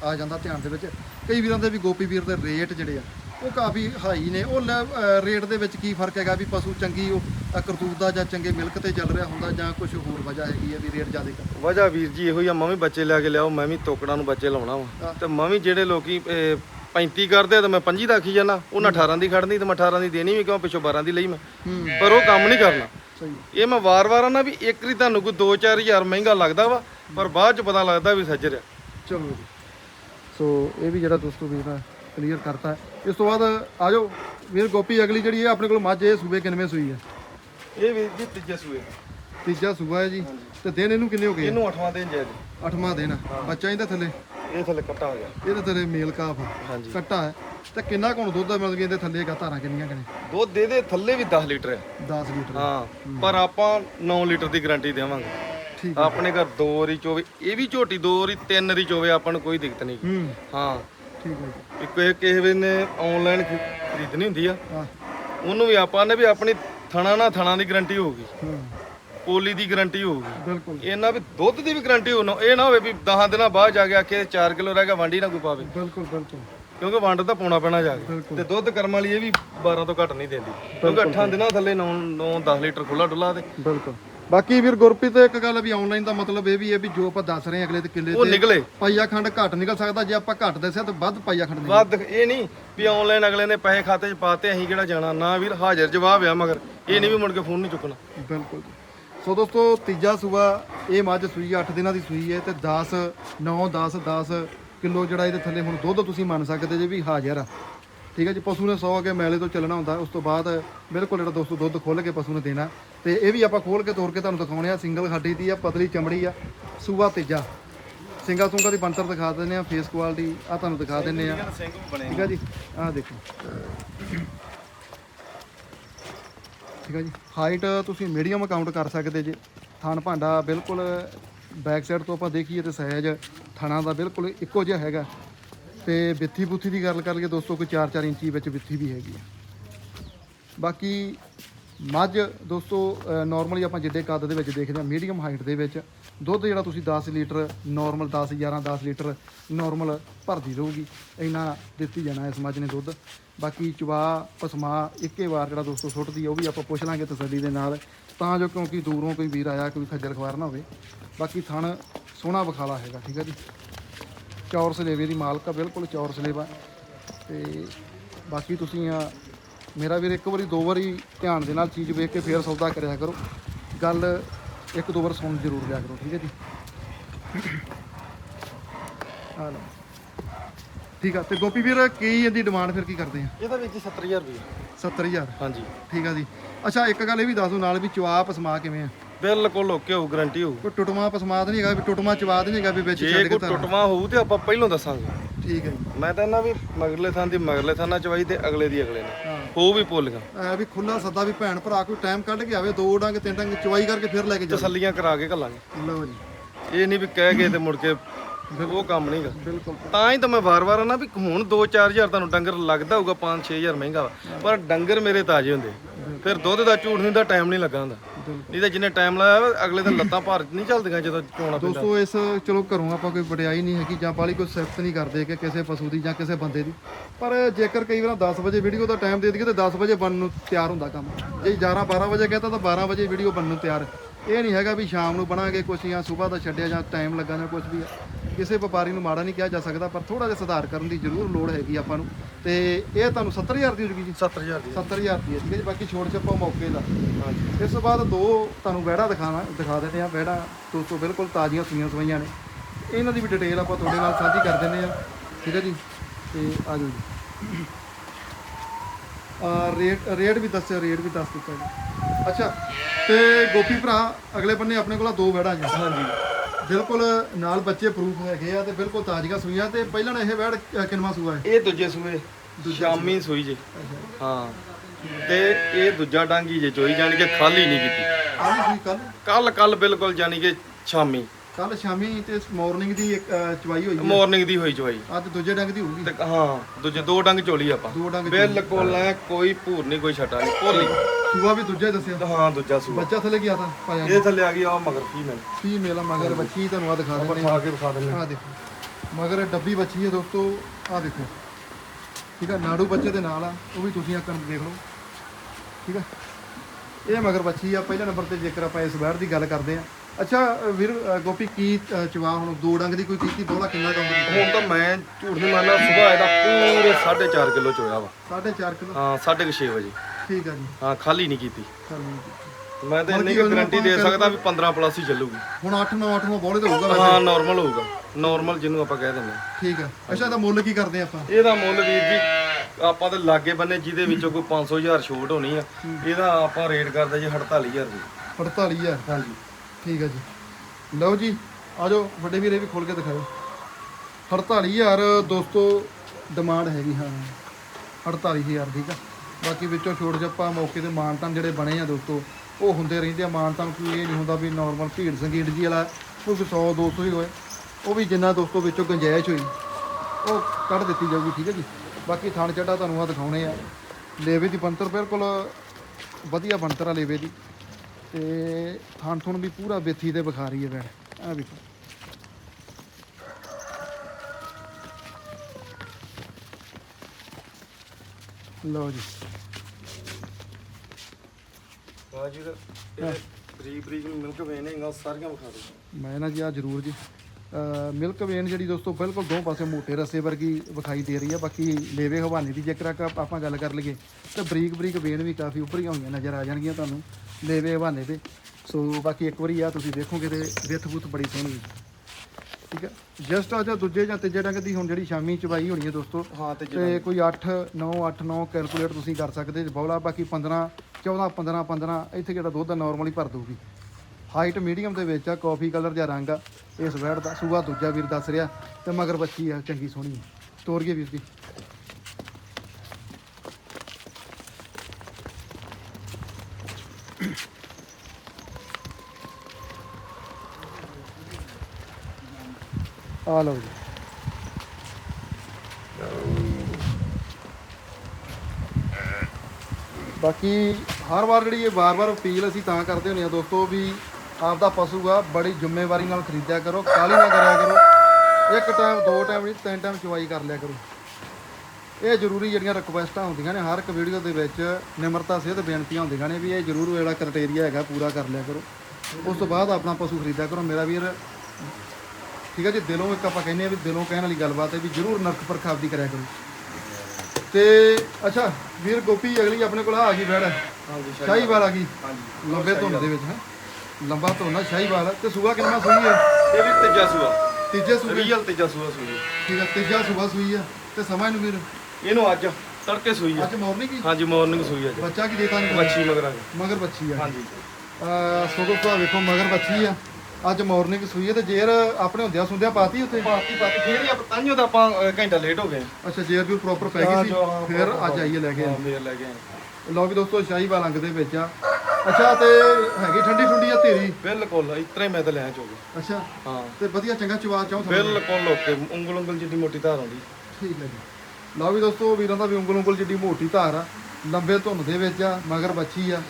ਆ ਜਾਂਦਾ ਧਿਆਨ ਦੇ ਵਿੱਚ। ਕਈ ਵੀਰਾਂ ਦੇ ਵੀ ਗੋਪੀ ਵੀਰ ਦੇ ਰੇਟ ਜਿਹੜੇ ਆ ਉਹ ਕਾਫੀ ਹਾਈ ਨੇ। ਉਹ ਲੈ- ਰੇਟ ਦੇ ਵਿੱਚ ਕੀ ਫ਼ਰਕ ਹੈਗਾ ਵੀ ਪਸ਼ੂ ਚੰਗੀ ਉਹ ਕਰਤੂਤ ਦਾ ਜਾਂ ਚੰਗੇ ਮਿਲਕ ਤੇ ਚੱਲ ਰਿਹਾ ਹੁੰਦਾ ਜਾਂ ਕੁਝ ਹੋਰ ਵਜ੍ਹਾ ਹੈਗੀ ਹੈ ਵੀ ਰੇਟ ਜ਼ਿਆਦਾ ਕਰ ਵਜ੍ਹਾ ਵੀਰ ਜੀ ਇਹੋ ਹੀ ਆ ਮੈਂ ਵੀ ਬੱਚੇ ਲਿਆ ਕੇ ਲਿਆਓ ਮੈਂ ਵੀ ਤੋਕੜਾਂ ਨੂੰ ਬੱਚੇ ਲਾਉਣਾ ਵਾ। ਤੇ ਮੈਂ ਵੀ ਜਿਹੜੇ ਲੋਕੀ ਇਹ, 35 ਕਰਦੇ ਆ ਤੇ ਮੈਂ 25 ਦਾ ਆਖੀ ਜਾਣਾ ਉਹਨਾਂ 18 ਦੀ ਖੜਨੀ ਤੇ ਮੈਂ 18 ਦੀ ਦੇਣੀ ਵੀ ਕਿਉਂ ਪਿੱਛੋਂ 12 ਦੀ ਲਈ ਮੈਂ। ਪਰ ਉਹ ਕੰਮ ਨਹੀਂ ਕਰਨਾ। ਇਹ ਮੈਂ ਵਾਰ-ਵਾਰ ਨਾ ਵੀ ਇੱਕ ਰੀ ਤੁਹਾਨੂੰ ਕੋਈ 2-4000 ਮਹਿੰਗਾ ਲੱਗਦਾ ਵਾ ਪਰ ਬਾਅਦ ਚ ਪਤਾ ਲੱਗਦਾ ਵੀ ਸੱਜਰ ਆ। ਚਲੋ ਜੀ। ਸੋ ਇਹ ਵੀ ਜਿਹੜਾ ਦੋਸਤੋ ਵੀਰ ਨੇ ਕਲੀਅਰ ਕਰਤਾ। ਇਸ ਤੋਂ ਬਾਅਦ ਆ ਜਾਓ ਵੀਰ ਗੋਪੀ ਅਗਲੀ ਜਿਹੜੀ ਹੈ ਆਪਣੇ ਕੋਲ ਮੱਝ ਇਹ ਸੂਬੇ ਕਿੰਨਵੇਂ ਸੂਈ ਹੈ ਇਹ ਵੀਰ ਜੀ ਤੀਜੇ ਸੂਏ ਤੀਜਾ ਸੂਬਾ ਹੈ ਜੀ। ਤੇ ਦਿਨ ਇਹਨੂੰ ਕਿੰਨੇ ਹੋ ਗਏ ਇਹਨੂੰ 8ਵਾਂ ਦਿਨ ਜਾਇ ਜੀ ਅੱਠਵਾਂ ਦਿਨ। ਆ। ਬੱਚਾ ਇਹਦਾ ਥੱਲੇ? ਇਹ ਥੱਲੇ ਕੱਟਾ ਹੋ ਗਿਆ ਇਹਦੇ ਥੱਲੇ ਮੇਲ ਕਾਫ ਹਾਂਜੀ। ਕੱਟਾ ਹੈ। ਤੇ ਕਿੰਨਾ ਕੁ ਹੁਣ ਦੁੱਧ ਦਾ ਮਤਲਬ ਕਿ ਇਹਦੇ ਥੱਲੇ ਗਾ ਧਾਰਾਂ ਕਿੰਨੀਆਂ ਕਿਨੇ ਦੁੱਧ ਦੇ ਦੇ ਥੱਲੇ ਵੀ 10 ਲੀਟਰ ਆ 10 ਲੀਟਰ। ਹਾਂ ਪਰ ਆਪਾਂ 9 ਲੀਟਰ ਦੀ ਗਾਰੰਟੀ ਦੇਵਾਂਗੇ। ਠੀਕ ਆਪਣੇ ਘਰ ਦੋ ਵਾਰੀ ਚੋਵੇ ਇਹ ਵੀ ਝੋਟੀ ਦੋ ਵਾਰੀ ਤਿੰਨ ਵਾਰੀ ਚੋਵੇ ਆਪਾਂ ਨੂੰ ਕੋਈ ਦਿੱਕਤ ਨਹੀਂ। ਹੂੰ। ਹਾਂ। ਠੀਕ ਹੈ ਜੀ। ਇੱਕ ਇਹ ਕਿਸੇ ਵੇ ਨੇ ਆਨਲਾਈਨ ਖਰੀਦਣੀ ਹੁੰਦੀ ਆ। ਹਾਂ। ਉਹਨੂੰ ਵੀ ਆਪਾਂ ਨੇ ਵੀ ਆਪਣੀ ਥਣਾ ਨਾ ਥਣਾ ਦੀ ਗਾਰੰਟੀ ਹੋਊਗੀ। ਹਾਂ। ਪੋਲੀ ਦੀ ਗਾਰੰਟੀ ਹੋਊਗੀ। ਬਿਲਕੁਲ। ਇਹਨਾਂ ਵੀ ਦੁੱਧ ਦੀ ਵੀ ਗਾਰੰਟੀ ਹੋਣਾ ਇਹ ਨਾ ਹੋਵੇ ਵੀ 10 ਦਿਨਾਂ ਬਾਅਦ ਜਾ ਕੇ ਆਖੇ 4 ਕਿਲੋ ਰਹਿ ਗਿਆ ਵਾਂਡੀ ਨਾ ਕੋਈ ਪਾਵੇ। ਬਿਲਕੁਲ ਬਿਲਕੁਲ। ਕਿਉਂਕਿ ਵੰਡ ਤਾਂ ਪਾਉਣਾ ਪੈਣਾ ਜਾ ਕੇ। ਤੇ ਦੁੱਧ ਕਰਮ ਵਾਲੀ ਇਹ ਵੀ 12 ਤੋਂ ਘੱਟ ਨਹੀਂ ਦਿੰਦੀ। ਕਿਉਂਕਿ 8 ਦਿਨਾਂ ਥੱਲੇ 9 9 10 ਲੀਟਰ ਖੁੱਲਾ ਡੁੱਲਾ ਤੇ। ਬਿਲਕੁਲ। ਬਾਕੀ ਵੀਰ ਗੁਰਪ੍ਰੀਤ ਇੱਕ ਗੱਲ ਵੀ ਆਨਲਾਈਨ ਦਾ ਮਤਲਬ ਇਹ ਵੀ ਹੈ ਵੀ ਜੋ ਆਪਾਂ ਦੱਸ ਰਹੇ ਅਗਲੇ ਤੇ ਕਿੱਲੇ ਉਹ ਤੇ ਨਿਕਲੇ। ਪਾਈਆ ਖੰਡ ਘੱਟ ਨਿਕਲ ਸਕਦਾ ਜੇ ਆਪਾਂ ਘੱਟ ਦੱਸਿਆ ਤਾਂ ਵੱਧ ਪਾਈਆ ਖੰਡ ਨਿਕਲ। ਵੱਧ ਇਹ ਨਹੀਂ ਵੀ ਆਨਲਾਈਨ ਅਗਲੇ ਨੇ ਪੈਸੇ ਖਾਤੇ 'ਚ ਪਾਤੇ ਅਸੀਂ ਕਿਹੜਾ ਜਾਣਾ। ਨਾ ਵੀਰ ਹਾਜ਼ਰ ਜਵਾਬ ਆ ਮਗਰ। ਇਹ ਨਹੀਂ ਵੀ ਮੁੜ ਕੇ ਫੋਨ ਨਹੀਂ ਚੁੱਕਣਾ। ਬਿਲਕੁਲ। ਸੋ ਦੋਸਤੋ ਤੀਜਾ ਸੂਆ ਇਹ ਮੱਝ ਸੂਈ 8 ਦਿਨਾਂ ਦੀ ਸੂਈ ਹੈ ਤੇ 10 9 10 10 ਕਿਲੋ ਜਿਹੜਾ ਇਹਦੇ ਥੱਲੇ ਹੁਣ ਦੁੱਧ ਤੁਸੀਂ ਮੰਨ ਸਕਦੇ ਜੇ ਵੀ ਹਾਜ਼ਰ ਆ। ਠੀਕ ਹੈ ਜੀ ਪਸ਼ੂ ਨੇ 100 ਅਗੇ ਮੈਲੇ ਤੋਂ ਚੱਲਣਾ ਹੁੰਦਾ ਉਸ ਤੋਂ ਬਾਅਦ ਬਿਲਕੁਲ ਜਿਹੜਾ ਦੋਸਤੋ ਦੁੱਧ ਖੋਲ ਕੇ ਪਸ਼ੂ ਨੂੰ ਦੇਣਾ। ਤੇ ਇਹ ਵੀ ਆਪਾਂ ਖੋਲ ਕੇ ਤੋੜ ਕੇ ਤੁਹਾਨੂੰ ਦਿਖਾਉਣੇ ਆ ਸਿੰਗਲ ਹੱਡੀ ਦੀ ਆ ਪਤਲੀ ਚਮੜੀ ਆ ਸੂਆ ਤੀਜਾ। ਸਿੰਗਾ ਸੁੰਗਾ ਦੀ ਬੰਤਰ ਦਿਖਾ ਦਿੰਦੇ ਆ ਫੇਸ ਕੁਆਲਿਟੀ ਆ ਤੁਹਾਨੂੰ ਦਿਖਾ ਦਿੰਦੇ ਆ। ਠੀਕ ਹੈ ਜੀ ਆਹ ਦੇਖੋ। ਠੀਕ ਹੈ ਜੀ। ਹਾਈਟ ਤੁਸੀਂ ਮੀਡੀਅਮ ਕਾਊਂਟ ਕਰ ਸਕਦੇ ਜੇ। ਥਣ ਭਾਂਡਾ ਬਿਲਕੁਲ ਬੈਕ ਸਾਈਡ ਤੋਂ ਆਪਾਂ ਦੇਖੀਏ ਤੇ ਸਹਿਜ ਥਣਾ ਦਾ ਬਿਲਕੁਲ ਇੱਕੋ ਜਿਹਾ ਹੈਗਾ। ਤੇ ਵਿੱਥੀ ਬੁੱਥੀ ਦੀ ਗੱਲ ਕਰ ਲਈਏ ਦੋਸਤੋ, ਕੋਈ 4-4 ਇੰਚੀ ਵਿੱਚ ਵਿੱਥੀ ਵੀ ਹੈਗੀ ਆ। ਬਾਕੀ ਮੱਝ ਦੋਸਤੋ ਨਾਰਮਲੀ ਆਪਾਂ ਜਿੱਡੇ ਕੱਦ ਦੇ ਵਿੱਚ ਦੇਖਦੇ ਹਾਂ ਮੀਡੀਅਮ ਹਾਈਟ ਦੇ ਵਿੱਚ। ਦੁੱਧ ਜਿਹੜਾ ਤੁਸੀਂ 10 ਲੀਟਰ ਨਾਰਮਲ 10 11 10 ਲੀਟਰ ਨਾਰਮਲ ਭਰਦੀ ਰਹੂਗੀ। ਇੰਨਾ ਦਿੱਤੀ ਜਾਣਾ ਇਸ ਮੱਝ ਨੇ ਦੁੱਧ। ਬਾਕੀ ਚਵਾ ਪਸਮਾ, ਇੱਕੇ ਵਾਰ ਜਿਹੜਾ ਦੋਸਤੋ ਸੁੱਟਦੀ ਉਹ ਵੀ ਆਪਾਂ ਪੁੱਛ ਲਾਂਗੇ ਤਸੱਲੀ ਦੇ ਨਾਲ। ਤਾਂ ਜੋ ਕਿਉਂਕਿ ਦੂਰੋਂ ਕੋਈ ਵੀਰ ਆਇਆ, ਕੋਈ ਖੱਜਲ ਖਵਾਰ ਨਾ ਹੋਵੇ। ਬਾਕੀ ਥਣ ਸੋਹਣਾ ਵਿਖਾਲਾ ਹੈਗਾ, ਠੀਕ ਹੈ ਜੀ? ਚੌਰ ਸਲੇਵੇ ਦੀ ਮਾਲਕ ਆ, ਬਿਲਕੁਲ ਚੌਰ ਸਲੇਵਾ। ਤੇ ਬਾਕੀ ਤੁਸੀਂ ਆ, ਮੇਰਾ ਵੀਰ ਇੱਕ ਵਾਰੀ, ਦੋ ਵਾਰੀ ਧਿਆਨ ਦੇ ਨਾਲ ਚੀਜ਼ ਵੇਖ ਕੇ ਫੇਰ ਸੌਦਾ ਕਰਿਆ ਕਰੋ। ਗੱਲ ਇੱਕ ਦੋ ਵਾਰ ਸੁਣ ਜ਼ਰੂਰ ਲਿਆ ਕਰੋ ਠੀਕ ਹੈ ਜੀ? ਆ ਲਓ। ਠੀਕ ਆ ਤੇ ਗੋਪੀ ਵੀਰ ਕੀ ਇਹਦੀ ਡਿਮਾਂਡ ਫਿਰ ਕੀ ਕਰਦੇ ਆ? ਇਹਦਾ ਵਿੱਚ 70000 ਰੁਪਏ। 70000 ਹਾਂਜੀ। ਠੀਕ ਆ ਜੀ। ਅੱਛਾ ਇੱਕ ਗੱਲ ਇਹ ਵੀ ਦੱਸ ਦਿਓ ਨਾਲ ਵੀ ਚਵਾ ਪਸਮਾ ਕਿਵੇਂ ਆ? ਬਿਲਕੁਲ ਓਕੇ ਹੋ ਗਾਰੰਟੀ ਹੋਊ। ਕੋਈ ਟੁੱਟਮਾ ਪਸਮਾਦ ਨਹੀਂ ਹੈਗਾ ਵੀ ਟੁੱਟਮਾ ਚਵਾ ਨਹੀਂ ਹੈਗਾ ਵੀ ਵਿੱਚ ਜੇ ਛੱਡ ਕੇ ਕੋਈ ਟੁੱਟਵਾ ਹੋਊ ਤੇ ਆਪਾਂ ਪਹਿਲਾਂ ਦੱਸਾਂਗੇ। ਠੀਕ ਹੈ ਜੀ। ਮੈਂ ਤਾਂ ਨਾ ਵੀ ਮਗਰਲੇ ਥਾਂ ਦੀ ਮਗਰਲੇ ਥਾਂ ਨਾਲ ਚਵਾਈ ਤੇ ਅਗਲੇ ਦੀ ਅਗਲੇ ਨਾਲ ਹਾਂ। ਵੀ ਭੁੱਲ ਗਿਆ। ਐ ਵੀ ਖੁੱਲਾ ਸੱਦਾ ਵੀ ਭੈਣ ਭਰਾ ਕੋਈ ਟਾਈਮ ਕੱਢ ਕੇ ਆਵੇ ਦੋ ਡੰਗ ਤਿੰਨ ਡੰਗ ਚਵਾਈ ਕਰਕੇ ਫਿਰ ਲੈ ਕੇ ਜਾ ਤਸੱਲੀਆਂ ਕਰਾ ਕੇ ਘੱਲਾਂਗੇ। ਲਓ ਜੀ। ਇਹ ਨਹੀਂ ਵੀ ਕਹਿ ਗਏ ਤੇ ਮੁੜ ਕੇ ਉਹ ਕੰਮ ਨਹੀਂਗਾ ਬਿਲਕੁਲ। ਤਾਂ ਹੀ ਤਾਂ ਮੈਂ ਵਾਰ-ਵਾਰ ਨਾ ਵੀ ਹੁਣ 2-4000 ਤੁਹਾਨੂੰ ਡੰਗਰ ਲੱਗਦਾ ਹੋਊਗਾ 5-6000 ਮਹਿੰਗਾ ਪਰ ਡੰਗਰ ਮੇਰੇ ਤਾਜ਼ੇ ਹੁੰਦੇ। ਫਿਰ ਦੁੱਧ ਦਾ ਝੂਠ ਨਹੀਂ ਦਾ ਟਾਈਮ ਨਹੀਂ ਲੱਗਾ ਹੁੰਦਾ। ਨਹੀਂ ਤਾਂ ਜਿੰਨੇ ਟਾਈਮ ਲਾਇਆ ਅਗਲੇ ਦਿਨ ਲੱਤਾਂ ਭਾਰ ਨਹੀਂ ਚੱਲਦੀਆਂ ਜਦੋਂ ਚੋਣਾ ਪੈਂਦਾ ਦੋਸਤੋ ਇਸ ਚਲੋ ਘਰੋਂ ਆਪਾਂ ਕੋਈ ਵਡਿਆਈ ਨਹੀਂ ਹੈਗੀ ਜਾਂ ਬਾਲੀ ਕੋਈ ਸਿਫਤ ਨਹੀਂ ਕਰਦੇ ਕਿ ਕਿਸੇ ਪਸ਼ੂ ਦੀ ਜਾਂ ਕਿਸੇ ਬੰਦੇ ਦੀ। ਪਰ ਜੇਕਰ ਕਈ ਵਾਰ 10 ਵਜੇ ਵੀਡੀਓ ਦਾ ਟਾਈਮ ਦੇ ਦਈਏ ਤੇ 10 ਵਜੇ ਬਣਨ ਨੂੰ ਤਿਆਰ ਹੁੰਦਾ ਕੰਮ। ਜੇ 11 12 ਵਜੇ ਕਹਤਾ ਤਾਂ 12 ਵਜੇ ਵੀਡੀਓ ਬਣਨ ਨੂੰ ਤਿਆਰ। ਇਹ ਨਹੀਂ ਹੈਗਾ ਵੀ ਸ਼ਾਮ ਨੂੰ ਬਣਾਂਗੇ ਕੁਛ ਜਾਂ ਸਵੇਰ ਦਾ ਛੱਡਿਆ ਜਾਂ ਟਾਈਮ ਲੱਗਾ ਜਾਂ ਕੁਝ ਵੀ ਆ। ਕਿਸੇ ਵਪਾਰੀ ਨੂੰ ਮਾੜਾ ਨਹੀਂ ਕਿਹਾ ਜਾ ਸਕਦਾ ਪਰ ਥੋੜਾ ਜਿਹਾ ਸੁਧਾਰ ਕਰਨ ਦੀ ਜ਼ਰੂਰ ਲੋੜ ਹੈਗੀ ਆਪਾਂ ਨੂੰ। ਤੇ ਇਹ ਤੁਹਾਨੂੰ 70000 ਦੀ ਹੋ ਜੂਗੀ ਜੀ? 70000 ਦੀ। 70000 ਦੀ ਹੈ ਠੀਕ ਹੈ ਜੀ ਬਾਕੀ ਛੋੜ ਛੱਪਾ ਮੌਕੇ ਦਾ। ਹਾਂਜੀ। ਇਸ ਤੋਂ ਬਾਅਦ ਦੋ ਤੁਹਾਨੂੰ ਵਹਿੜਾ ਦਿਖਾਣਾ ਦਿਖਾ ਦਿੰਦੇ ਆ ਵਹਿੜਾ ਦੋਸਤੋ ਬਿਲਕੁਲ ਤਾਜ਼ੀਆਂ ਸੂਈਆਂ ਸਵਾਈਆਂ ਨੇ। ਇਹਨਾਂ ਦੀ ਵੀ ਡਿਟੇਲ ਆਪਾਂ ਤੁਹਾਡੇ ਨਾਲ ਸਾਂਝੀ ਕਰ ਦਿੰਦੇ ਆ ਠੀਕ ਹੈ ਜੀ? ਤੇ ਆ ਜਾਓ ਜੀ। ਰੇਟ ਰੇਟ ਵੀ ਦੱਸਿਆ ਰੇਟ ਵੀ ਦੱਸ ਦਿੱਤਾ ਜੀ। ਅੱਛਾ ਤੇ ਗੋਪੀ ਭਰਾ ਅਗਲੇ ਬੰਨੇ ਆਪਣੇ ਕੋਲ ਦੋ ਵਹਿੜਾ ਜੀ। ਹਾਂਜੀ। ਬਿਲਕੁਲ ਨਾਲ ਬੱਚੇ ਪ੍ਰੂਫ ਹੈਗੇ ਆ ਤੇ ਬਿਲਕੁਲ ਤਾਜ਼ੀਆਂ ਸੂਈਆਂ ਤੇ ਪਹਿਲਾਂ ਇਹ ਵਹਿੜ ਅ, ਕਿੰਨਵਾਂ ਸੂਆ ਹੈ? ਇਹ ਦੂਜੇ ਸੂਏ ਸ਼ਾਮੀ ਸੂਈ ਜੇ। ਹਾਂ ਤੇ ਇਹ ਦੂਜਾ ਡਾਂਗੀ ਜੇ ਚੋਈ ਜਾਣੀ ਕਿ ਖਾਲੀ ਨਹੀਂ ਕੀਤੀ। ਆਹ ਕੱਲ ਕੱਲ ਕੱਲ ਬਿਲਕੁਲ ਜਾਣੀ ਕਿ ਸ਼ਾਮੀ। ਕੱਲ ਸ਼ਾਮੀ ਤੇ ਮਾਰਨਿੰਗ ਦੀ ਇੱਕ ਅ, ਚਵਾਈ ਹੋਈ ਹੈ। ਮਾਰਨਿੰਗ ਦੀ ਹੋਈ ਚਵਾਈ। ਅੱਜ ਦੂਜੇ ਡੰਗ ਦੀ ਹੋਊਗੀ। ਤੇ ਹਾਂ ਦੂਜੇ ਦੋ ਡੰਗ ਚੋਲੀ ਆਪਾਂ। ਦੋ ਡੰਗ ਬਿਲਕੁਲ ਐ ਕੋਈ ਭੂਰ ਨਹੀਂ ਕੋਈ ਛਟਾ ਨਹੀਂ ਭੋਲੀ। ਸੂਆ ਵੀ ਦੂਜਾ ਹੀ ਦੱਸਿਆ। ਹਾਂ ਦੂਜਾ ਸੂਆ। ਬੱਚਾ ਥੱਲੇ ਗਿਆ ਤਾਂ ਪਾਇਆ ਇਹ ਥੱਲੇ ਆ ਗਈ ਆ ਮਗਰ ਫੀਮੇਲ ਫੀਮੇਲ ਆ ਮਗਰ ਬੱਚੀ ਤੁਹਾਨੂੰ ਆ ਦਿਖਾ ਦਿੰਦੇ ਖਾ ਕੇ ਵਿਖਾ ਦਿੰਦੇ ਆ ਦੇਖੋ। ਮਗਰ ਡੱਬੀ ਬੱਚੀ ਹੈ ਦੋਸਤੋ ਆ ਦੇਖੋ। ਠੀਕ ਆ ਨਾੜੂ ਬੱਚੇ ਦੇ ਨਾਲ ਆ ਉਹ ਵੀ ਤੁਸੀਂ ਆਕਣ ਦੇਖ ਲਓ। ਠੀਕ ਆ। ਇਹ ਮਗਰ ਬੱਚੀ ਆ ਪਹਿਲੇ ਨੰਬਰ ਤੇ ਜੇਕਰ ਆਪਾਂ ਇਸ ਵੈਰ ਦੀ ਗੱਲ ਕਰਦੇ ਆ ਅੱਛਾ ਵੀਰ ਅ, ਗੋਪੀ ਕੀ ਅ, ਚਵਾ ਹੁਣ ਦੋ ਡੰਗ ਦੀ ਕੋਈ ਕੀਤੀ? ਬੋਲਾ ਕਿੰਨਾ ਕੰਮ ਹੁਣ ਤਾਂ ਮੈਂ ਝੂਠ ਨਹੀਂ ਮਾਰਨਾ ਸਵੇਰ ਇਹਦਾ ਪੂਰੇ 4.5 ਕਿਲੋ ਚੋਇਆ ਵਾ। 4.5 ਕਿਲੋ? ਹਾਂ 6:30 ਵਜੇ। ਠੀਕ ਆ ਜੀ। ਹਾਂ ਖਾਲੀ ਨਹੀਂ ਕੀਤੀ। ਚੱਲ ਮੈਂ ਤਾਂ ਇੰਨੀ ਗਾਰੰਟੀ ਦੇ ਸਕਦਾ ਵੀ 15 ਪਲੱਸ ਹੀ ਚੱਲੂਗੀ। ਹੁਣ 8 9 8 9 ਬੋਲੇ ਤਾਂ ਹੋਊਗਾ ਹਾਂ ਨਾਰਮਲ ਹੋਊਗਾ। ਨਾਰਮਲ ਜਿਹਨੂੰ ਆਪਾਂ ਕਹਿ ਦਿੰਦੇ ਹਾਂ। ਠੀਕ ਆ। ਅੱਛਾ ਇਹਦਾ ਮੁੱਲ ਕੀ ਕਰਦੇ ਆਪਾਂ? ਇਹਦਾ ਮੁੱਲ ਵੀਰ ਜੀ ਆਪਾਂ ਤੇ ਲਾਗੇ ਬੰਨੇ ਜਿਹਦੇ ਵਿੱਚੋਂ ਕੋਈ 500000 ਛੋਟ ਹੋਣੀ ਆ ਇਹਦਾ ਆਪਾਂ ਰੇਟ ਕਰਦੇ ਜੀ 48000 ਦੀ। 48000 ਹਾਂਜੀ। ਠੀਕ ਹੈ ਜੀ। ਲਓ ਜੀ, ਆ ਜਾਓ, ਵੱਡੇ ਵੀਰੇ ਵੀ ਖੋਲ ਕੇ ਦਿਖਾਓ 48000 ਦੋਸਤੋ ਡਿਮਾਂਡ ਹੈਗੀ, ਹਾਂ। 48000 ਠੀਕ ਆ। ਬਾਕੀ ਵਿੱਚੋਂ ਛੋੜ ਜੱਪਾ ਮੌਕੇ ਤੇ ਮਾਨਤਾਨ ਜਿਹੜੇ ਬਣੇ ਆ ਦੋਸਤੋ, ਉਹ ਹੁੰਦੇ ਰਹਿੰਦੇ ਆ। ਮਾਨਤਾਨ ਕੋਈ ਇਹ ਨਹੀਂ ਹੁੰਦਾ ਵੀ ਨਾਰਮਲ ਭੀੜ ਸੰਗੀਤ ਜੀ ਵਾਲਾ ਕੋਈ 100 200 ਹੀ ਹੋਏ। ਉਹ ਵੀ ਜਿੰਨਾ ਦੋਸਤੋ ਵਿੱਚੋਂ ਗੁੰਜਾਇਸ਼ ਹੋਈ, ਉਹ ਕੱਢ ਦਿੱਤੀ ਜਾਊਗੀ, ਠੀਕ ਹੈ ਜੀ। ਬਾਕੀ ਥਣ ਚੱਡਾ ਤੁਹਾਨੂੰ ਆ ਦਿਖਾਉਣੇ ਆ। ਲੇਵੇ ਦੀ ਬੰਤਰ ਬਿਲਕੁਲ ਵਧੀਆ ਬੰਤਰ ਆ ਲੇਵੇ ਦੀ। ਤੇ ਥਣ ਥੁਣ ਵੀ ਪੂਰਾ ਬੇਥੀ ਤੇ ਵਿਖਾ ਰਹੀ ਹੈ ਭੈਣ। ਆ ਵੇਖੋ। ਲਓ ਜੀ। ਬਾਜੀ ਦਾ ਬਰੀਕ ਬਰੀਕ ਮਿਲਕ ਵੇਨੇਗਾ ਸਾਰੀਆਂ ਵਿਖਾ ਦੇ ਮੈਂ ਨਾ ਜੀ ਆ ਜ਼ਰੂਰ ਜੀ ਮਿਲਕ ਵੇਨ ਜਿਹੜੀ ਦੋਸਤੋ ਬਿਲਕੁਲ ਦੋ ਪਾਸੇ ਮੋਟੇ ਰਸੇ ਵਰਗੀ ਵਿਖਾਈ ਦੇ ਰਹੀ ਹੈ ਬਾਕੀ ਲੇਵੇ ਹਵਾਨੇ ਦੀ ਜੇਕਰ ਆਪ- ਆਪਾਂ ਗੱਲ ਕਰ ਲਈਏ ਤੇ ਬਰੀਕ ਬਰੀਕ ਵੇਨ ਵੀ ਕਾਫੀ ਉੱਪਰੀਆਂ ਹੋਈਆਂ ਨਜ਼ਰ ਆ ਜਾਣਗੀਆਂ ਤੁਹਾਨੂੰ। ਲੇਵੇ ਹਵਾਨੇ ਦੇ ਸੋ ਬਾਕੀ ਇੱਕ ਵਾਰੀ ਆ ਤੁਸੀਂ ਦੇਖੋਗੇ ਤੇ ਵਿੱਥ ਬੁੱਤ ਬੜੀ ਸੋਹਣੀ ਹੈ ਠੀਕ ਹੈ ਜਸਟ ਆ ਜਾਂ ਦੂਜੇ ਜਾਂ ਤੀਜੇ ਡੰਗ ਦੀ ਹੁਣ ਜਿਹੜੀ ਸ਼ਾਮੀ ਚਵਾਈ ਹੋਣੀ ਹੈ ਦੋਸਤੋ। ਹਾਂ ਤੇ ਤੇ ਕੋਈ 8 9 8 9 ਕੈਲਕੂਲੇਟ ਤੁਸੀਂ ਕਰ ਸਕਦੇ ਜੇ। ਬੌਲਾ ਬਾਕੀ 15 14 15 15 ਇੱਥੇ ਜਿਹੜਾ ਦੁੱਧ ਨਾਰਮਲੀ ਭਰ ਦੂਗੀ ਹਾਈਟ ਮੀਡੀਅਮ ਦੇ ਵਿੱਚ ਆ ਕਾਫੀ ਕਲਰ ਜਿਹਾ ਰੰਗ ਆ ਇਸ ਵੈੜ ਦਾ। ਸੂਆ ਦੂਜਾ ਵੀਰ ਦੱਸ ਰਿਹਾ ਤੇ ਮਗਰ ਬੱਚੀ ਆ ਚੰਗੀ ਸੋਹਣੀ ਤੋਰੀਏ ਵੀਰ ਦੀ ਆ ਲਓ ਜੀ। ਬਾਕੀ ਹਰ ਵਾਰ ਜਿਹੜੀ ਇਹ ਵਾਰ-ਵਾਰ ਅਪੀਲ ਅਸੀਂ ਤਾਂ ਕਰਦੇ ਹੁੰਦੇ ਆ ਦੋਸਤੋ ਵੀ ਆਪਦਾ ਪਸ਼ੂ ਆ ਬੜੀ ਜ਼ਿੰਮੇਵਾਰੀ ਨਾਲ ਖਰੀਦਿਆ ਕਰੋ ਕਾਲੀ ਨਾ ਕਰਿਆ ਕਰੋ। ਇੱਕ ਟਾਈਮ ਦੋ ਟਾਈਮ ਨਹੀਂ, ਤਿੰਨ ਟਾਈਮ ਚਵਾਈ ਕਰ ਲਿਆ ਕਰੋ। ਇਹ ਜ਼ਰੂਰੀ ਜਿਹੜੀਆਂ ਰਿਕੁਐਸਟਾਂ ਹੁੰਦੀਆਂ ਨੇ, ਹਰ ਇੱਕ ਵੀਡੀਓ ਦੇ ਵਿੱਚ ਨਿਮਰਤਾ, ਸਿਹਤ ਬੇਨਤੀਆਂ ਹੁੰਦੀਆਂ ਨੇ ਵੀ ਇਹ ਜ਼ਰੂਰ ਜਿਹੜਾ ਕ੍ਰਾਈਟੇਰੀਆ ਹੈਗਾ ਪੂਰਾ ਕਰ ਲਿਆ ਕਰੋ। ਉਸ ਤੋਂ ਬਾਅਦ ਆਪਣਾ ਪਸ਼ੂ ਖਰੀਦਿਆ ਕਰੋ। ਮੇਰਾ ਵੀਰ ਠੀਕ ਹੈ ਜੀ ਦਿਲੋਂ ਇੱਕ ਆਪਾਂ ਕਹਿੰਦੇ ਆ ਵੀ ਦਿਲੋਂ ਕਹਿਣ ਵਾਲੀ ਗੱਲਬਾਤ ਹੈ ਵੀ ਜ਼ਰੂਰ ਨਰਕ ਪਰਖ ਆਪਦੀ ਕਰਿਆ ਕਰੋ। ਤੇ ਅੱਛਾ ਵੀਰ ਗੋਪੀ ਅਗਲੀ ਆਪਣੇ ਕੋਲ ਆ ਗਈ ਬੈੜ ਹਾਂਜੀ ਸ਼ਾਹੀਵਾਲ। ਆ ਗਈ। ਹਾਂਜੀ। ਲੰਬੇ ਧੁੰਨ ਦੇ ਵਿੱਚ ਹੈ? ਲੰਬਾ ਧੁੰਨ ਸ਼ਾਹੀਵਾਲ ਤੇ ਸੂਆ ਕਿੰਨਾ ਸੂਈ ਹੈ? ਇਹ ਵੀ ਤੀਜਾ ਸੂਆ। ਤੀਜੇ ਸੂਏ। ਰੀਅਲ ਤੀਜਾ ਸੂਆ ਸੂਈ ਠੀਕ ਹੈ ਤੀਜਾ ਸੂਆ ਸੂਈ ਆ। ਤੇ ਸਮਾਂ ਇਹਨੂੰ ਵੀਰ? ਇਹਨੂੰ ਅੱਜ ਤੜਕੇ ਸੂਈ ਆ ਅੱਜ ਮਾਰਨਿੰਗ ਹੀ? ਹਾਂਜੀ ਮਾਰਨਿੰਗ ਸੂਈ ਅੱਜ ਬੱਚਾ ਕੀ ਦੇਤਾ ਨਹੀਂ ਮੱਛੀ ਮਗਰਾਂ ਮਗਰ ਬੱਚੀ ਆ। ਹਾਂਜੀ। ਅਹ ਸੋ ਦੋਸਤੋ ਵੇਖੋ ਮਗਰ ਬੱਚੀ ਆ। ਅੱਜ ਮਾਰਨਿੰਗ ਸੂਈ ਹੈ ਤੇ ਜੇਰ ਆਪਣੇ ਹੁੰਦਿਆਂ ਸੁੰਦਿਆਂ ਪਾਤੀ ਉੱਤੇ ਪਾਤੀ ਪਾਤੀ। ਫੇਰ ਹੀ ਆਪਾਂ ਤਾਂਹੀਓ ਤਾਂ ਆਪਾਂ ਅ, ਘੰਟਾ ਲੇਟ ਹੋ ਗਏ। ਅੱਛਾ ਜੇਰ ਵੀ ਪ੍ਰੋਪਰ ਪੈ ਹਾਂ, ਗਈ ਹਾਂ, ਸੀ ਫਿਰ ਅੱਜ ਆਈਏ ਲੈ ਕੇ। ਹਾਂ ਫੇਰ ਲੈ ਗਏ ਆ। ਲਓ ਵੀ ਦੋਸਤੋ ਸ਼ਾਹੀਵਾਲ ਅੰਗ ਦੇ ਵਿੱਚ ਆ। ਅੱਛਾ ਤੇ ਹੈਗੀ ਠੰਡੀ ਠੁੰਡੀ ਆ ਤੇਰੀ ਬਿਲਕੁਲ ਇਤਰੇ ਮੈਂ ਤਾਂ ਲੈ ਚੋਗੇ। ਅੱਛਾ ਹਾਂ। ਤੇ ਵਧੀਆ ਚੰਗਾ ਚਵਾ ਚਾਹ ਬਿਲਕੁਲ ਓਕੇ। ਉਂਗਲ ਉਂਗਲ ਜਿੱਡੀ ਮੋਟੀ ਧਾਰ ਆਉਂਦੀ। ਠੀਕ ਹੈ ਜੀ। ਲਓ ਵੀ ਦੋਸਤੋ ਵੀਰਾਂ ਦਾ ਵੀ ਉਂਗਲ ਉਂਗਲ ਜਿੱਡੀ ਮੋਟੀ ਧਾਰ ਆ। ਲੰਬੇ ਧੁੰਨ ਦੇ ਵਿੱਚ ਆ ਮਗਰ ਬੱਚੀ ਆ।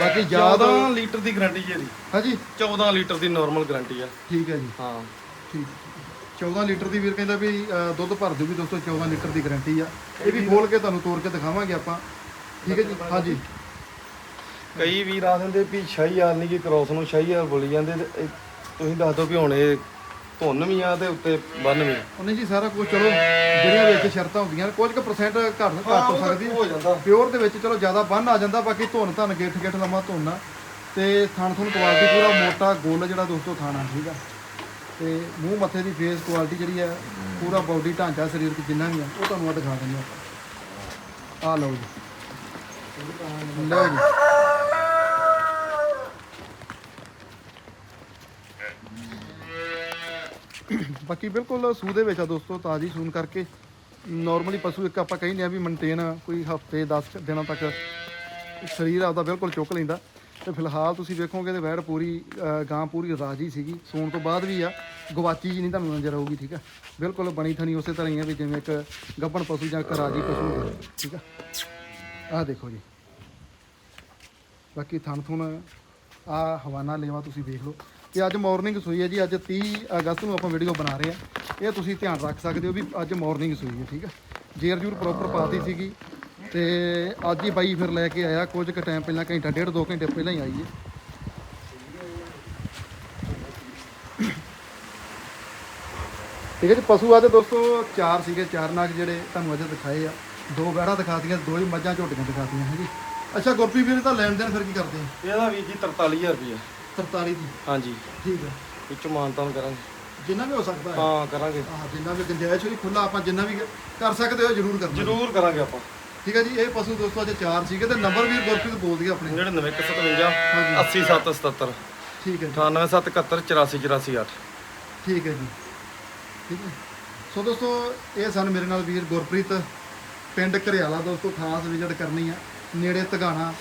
ਬਾਕੀ ਯਾਦ 14 ਲੀਟਰ ਦੀ ਗਾਰੰਟੀ ਜੀ ਇਹਦੀ। ਹਾਂਜੀ। 14 ਲੀਟਰ ਦੀ ਨਾਰਮਲ ਗਾਰੰਟੀ ਆ। ਠੀਕ ਹੈ ਜੀ। ਹਾਂ। ਠੀਕ। 14 ਲੀਟਰ ਦੀ ਵੀਰ ਕਹਿੰਦਾ ਵੀ ਅ, ਦੁੱਧ ਭਰ ਦੂਗੀ ਦੋਸਤੋ 14 ਲੀਟਰ ਦੀ ਗਾਰੰਟੀ ਆ। ਇਹ ਵੀ ਖੋਲ ਕੇ ਤੁਹਾਨੂੰ ਤੋੜ ਕੇ ਦਿਖਾਵਾਂਗੇ ਆਪਾਂ। ਠੀਕ ਹੈ ਜੀ? ਹਾਂਜੀ। ਕਈ ਵੀਰ ਆ ਦਿੰਦੇ ਵੀ ਸ਼ਾਹੀਵਾਲ ਨਹੀਂ ਕਿ ਕ੍ਰੋਸ ਨੂੰ ਸ਼ਾਹੀਵਾਲ ਬੋਲੀ ਜਾਂਦੇ ਤੇ ਇਹ ਤੁਸੀਂ ਦੱਸ ਦਿਓ ਵੀ ਹੁਣ ਇਹ ਧੁੰਨ ਵੀ ਆ ਤੇ ਉੱਤੇ ਬੰਨ ਵੀ ਆ। ਉਹਨੇ ਜੀ ਸਾਰਾ ਕੁਝ ਚਲੋ ਜਿਹੜੀਆਂ ਵਿੱਚ ਸ਼ਰਤਾਂ ਹੁੰਦੀਆਂ ਨੇ, ਕੁਝ ਕੁ ਪਰਸੈਂਟ ਘੱਟ ਘੱਟ ਹੋ ਸਕਦੀ। ਹੋ ਜਾਂਦਾ। ਪਿਓਰ ਦੇ ਵਿੱਚ ਚਲੋ ਜ਼ਿਆਦਾ ਬੰਨ ਆ ਜਾਂਦਾ ਬਾਕੀ ਧੁੰਨ ਧੰਨ ਗਿੱਠ ਗਿੱਠ ਲੰਮਾ ਧੁੰਨ ਆ। ਤੇ ਥਣ ਥੁਣ ਕੁਆਲਿਟੀ ਪੂਰਾ ਮੋਟਾ ਗੋਲ ਜਿਹੜਾ ਦੋਸਤੋ ਥਾਣਾ ਠੀਕ ਆ। ਤੇ ਮੂੰਹ ਮੱਥੇ ਦੀ ਫੇਸ ਕੁਆਲਿਟੀ ਜਿਹੜੀ ਆ ਪੂਰਾ ਬਾਡੀ ਢਾਂਚਾ ਸਰੀਰ ਤੇ ਜਿੰਨਾ ਵੀ ਆ ਉਹ ਤੁਹਾਨੂੰ ਆ ਦਿਖਾ ਦਿੰਦੇ। ਆ ਆ ਲਓ ਜੀ। ਲਓ ਜੀ। ਬਾਕੀ ਬਿਲਕੁਲ ਸੂ ਦੇ ਵਿੱਚ ਆ ਦੋਸਤੋ, ਤਾਜ਼ੀ ਸੂਨ ਕਰਕੇ। ਨਾਰਮਲੀ ਪਸ਼ੂ ਇੱਕ ਆਪਾਂ ਕਹਿੰਦੇ ਆ ਵੀ ਮੇਨਟੇਨ ਕੋਈ ਹਫ਼ਤੇ 10 ਦਿਨਾਂ ਤੱਕ ਸਰੀਰ ਆਪਦਾ ਬਿਲਕੁਲ ਚੁੱਕ ਲੈਂਦਾ। ਤੇ ਫਿਲਹਾਲ ਤੁਸੀਂ ਵੇਖੋਗੇ ਤੇ ਵੈੜ ਪੂਰੀ ਗਾਂ ਪੂਰੀ ਰਾਜੀ ਸੀਗੀ। ਸੂਣ ਤੋਂ ਬਾਅਦ ਵੀ ਆ, ਗਵਾਚੀ ਜੀ ਨਹੀਂ ਤੁਹਾਨੂੰ ਨਜ਼ਰ ਆਊਗੀ, ਠੀਕ ਆ? ਬਿਲਕੁਲ ਬਣੀ ਥਣੀ ਉਸੇ ਤਰ੍ਹਾਂ ਹੀ ਆ ਵੀ ਜਿਵੇਂ ਇੱਕ ਗੱਭਣ ਪਸ਼ੂ ਜਾਂ ਇੱਕ ਰਾਜੀ ਪਸ਼ੂ ਹੁੰਦਾ ਠੀਕ ਆ? ਆਹ ਦੇਖੋ ਜੀ। ਬਾਕੀ ਥਣ ਥੁਣ ਆ ਹਵਾਨਾ ਲੇਵਾ ਤੁਸੀਂ ਵੇਖ ਲਓ। ਤੇ ਅੱਜ ਮਾਰਨਿੰਗ ਸੂਈ ਹੈ ਜੀ, ਅੱਜ 30 ਅਗਸਤ ਨੂੰ ਆਪਾਂ ਵੀਡੀਓ ਬਣਾ ਰਹੇ ਆ ਇਹ ਤੁਸੀਂ ਧਿਆਨ ਰੱਖ ਸਕਦੇ ਹੋ ਵੀ ਅੱਜ ਮਾਰਨਿੰਗ ਸੂਈ ਹੈ, ਠੀਕ ਹੈ। ਜੇਰ ਜੂਰ ਪ੍ਰੋਪਰ ਪਾਤੀ ਸੀਗੀ ਤੇ ਅੱਜ ਹੀ ਬਾਈ ਫਿਰ ਲੈ ਕੇ ਆਇਆ, ਕੁਝ ਕੁ ਟਾਈਮ ਪਹਿਲਾਂ, ਘੰਟਾ ਡੇਢ ਦੋ ਘੰਟੇ ਪਹਿਲਾਂ ਹੀ ਆਈ ਹੈ। ਠੀਕ ਹੈ ਜੀ, ਪਸ਼ੂ ਆ ਤੇ ਦੋਸਤੋ, ਚਾਰ ਸੀਗੇ, ਚਾਰ ਨਾਗ ਜਿਹੜੇ ਤੁਹਾਨੂੰ ਅੱਜ ਦਿਖਾਏ ਆ। ਦੋ ਬੈੜਾ ਦਿਖਾਤੀਆਂ, ਦੋ ਹੀ ਮੱਝਾਂ ਝੋਟੀਆਂ ਦਿਖਾਤੀਆਂ, ਹੈ ਜੀ। ਅੱਛਾ, ਗੁਰਪ੍ਰੀਤ ਵੀਰ, ਤਾਂ ਲੈਣ ਦੇਣ ਫਿਰ ਕੀ ਕਰਦੇ ਆ? ਇਹਦਾ ਵੀ ਜੀ 43000 ਰੁਪਏ 43 ਦੀ। ਹਾਂਜੀ। ਠੀਕ ਹੈ ਵਿੱਚੋਂ ਮਾਨਤਾਨ ਕਰਾਂਗੇ। ਜਿੰਨਾ ਵੀ ਹੋ ਸਕਦਾ ਹੈ। ਹਾਂ ਕਰਾਂਗੇ। ਹਾਂ ਜਿੰਨਾ ਵੀ ਗੁੰਜਾਇਸ਼ ਹੋਈ ਖੁੱਲਾ ਆਪਾਂ ਜਿੰਨਾ ਵੀ ਕਰ ਸਕਦੇ ਹੋ ਜਰੂਰ ਕਰਨਾ ਜ਼ਰੂਰ ਕਰਾਂਗੇ ਆਪਾਂ। ਠੀਕ ਹੈ ਜੀ ਇਹ ਪਸ਼ੂ ਦੋਸਤੋ ਅੱਜ ਚਾਰ ਸੀਗੇ ਤੇ ਨੰਬਰ ਵੀ ਗੁਰਪ੍ਰੀਤ ਬੋਲ ਦਿਆ ਆਪਣੇ। 9957 80777 ਠੀਕ ਹੈ ਜੀ। 9871 ਠੀਕ ਹੈ ਜੀ। ਠੀਕ ਹੈ ਸੋ ਦੋਸਤੋ ਇਹ ਸਨ ਮੇਰੇ ਨਾਲ ਵੀਰ ਗੁਰਪ੍ਰੀਤ ਪਿੰਡ ਘਰਿਆਲਾ ਦੋਸਤੋ ਖਾਸ ਵਿਜ਼ਿਟ ਕਰਨੀ ਆ। ਨੇੜੇ ਤਗਾਣਾ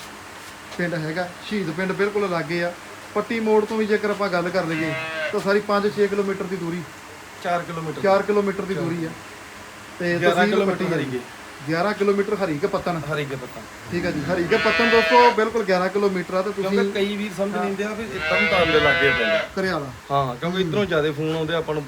ਪਿੰਡ ਹੈਗਾ ਸ਼ਹੀਦ ਪਿੰਡ ਬਿਲਕੁਲ ਲਾਗੇ ਆ। ਪੱਟੀ ਮੋੜ ਤੋਂ ਵੀ ਜੇਕਰ ਆਪਾਂ ਗੱਲ ਕਰ ਲਈਏ ਤਾਂ ਸਾਰੀ 5-6 ਕਿਲੋਮੀਟਰ ਦੀ ਦੂਰੀ। 4 ਕਿਲੋਮੀਟਰ। 4 ਕਿਲੋਮੀਟਰ ਦੀ ਦੂਰੀ ਆ। ਤੇ 11 tehsil kilometre Harike 11 kilometre Harike Pattan Harike ਪਤਾ ਠੀਕ ਹੈ ਜੀ ਹਰੀਕੇ ਪੱਤਨ ਦੋਸਤੋ ਬਿਲਕੁਲ 11 ਕਿਲੋਮੀਟਰ ਆ ਤੇ ਤੁਸੀਂ ਕਿਉਂਕਿ ਕਈ ਵੀਰ ਸਮਝ ਨਹੀਂ ਦਿਆ ਵੀ ਇਹ ਤਰਨਤਾਰਨ ਦੇ ਲਾਗੇ ਪਿੰਡ। ਘਰਿਆਲਾ ਹਾਂ ਕਿਉਂਕਿ ਇਧਰੋਂ ਜ਼ਿਆਦਾ ਫੋਨ ਆਉਂਦੇ ਆਪਾਂ ਨੂੰ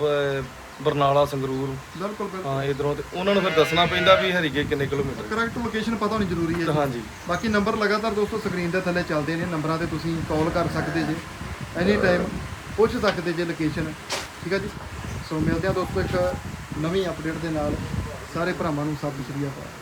ਬਰਨਾਲਾ ਸੰਗਰੂਰ। ਬਿਲਕੁਲ ਬਿਲਕੁਲ। ਹਾਂ ਇਧਰੋਂ ਤੇ ਉਹਨਾਂ ਨੂੰ ਫਿਰ ਦੱਸਣਾ ਪੈਂਦਾ ਵੀ ਹਰੀਕੇ ਕਿੰਨੇ ਕਿਲੋਮੀਟਰ। ਕਰੈਕਟ ਲੋਕੇਸ਼ਨ ਪਤਾ ਹੋਣੀ ਜ਼ਰੂਰੀ ਹੈ ਜੀ। ਹਾਂਜੀ। ਬਾਕੀ ਨੰਬਰ ਲਗਾਤਾਰ ਦੋਸਤੋ ਸਕਰੀਨ ਦੇ ਥੱਲੇ ਚੱਲਦੇ ਨੇ ਨੰਬਰਾਂ ਤੇ ਤੁਸੀਂ ਕਾਲ ਕਰ ਸਕਦੇ ਜੇ। ਐਨੀ ਟਾਈਮ ਪੁੱਛ ਸਕਦੇ ਜੇ ਲੋਕੇਸ਼ਨ ਠੀਕ ਹੈ ਜੀ? ਸੋ ਮਿਲਦੇ ਆ ਦੋਸਤੋ ਇੱਕ ਨਵੀਂ ਅਪਡੇਟ ਦੇ ਨਾਲ। ਸਾਰੇ ਭਰਾਵਾਂ ਨੂੰ ਸਤਿ ਸ਼੍ਰੀ ਅਕਾਲ।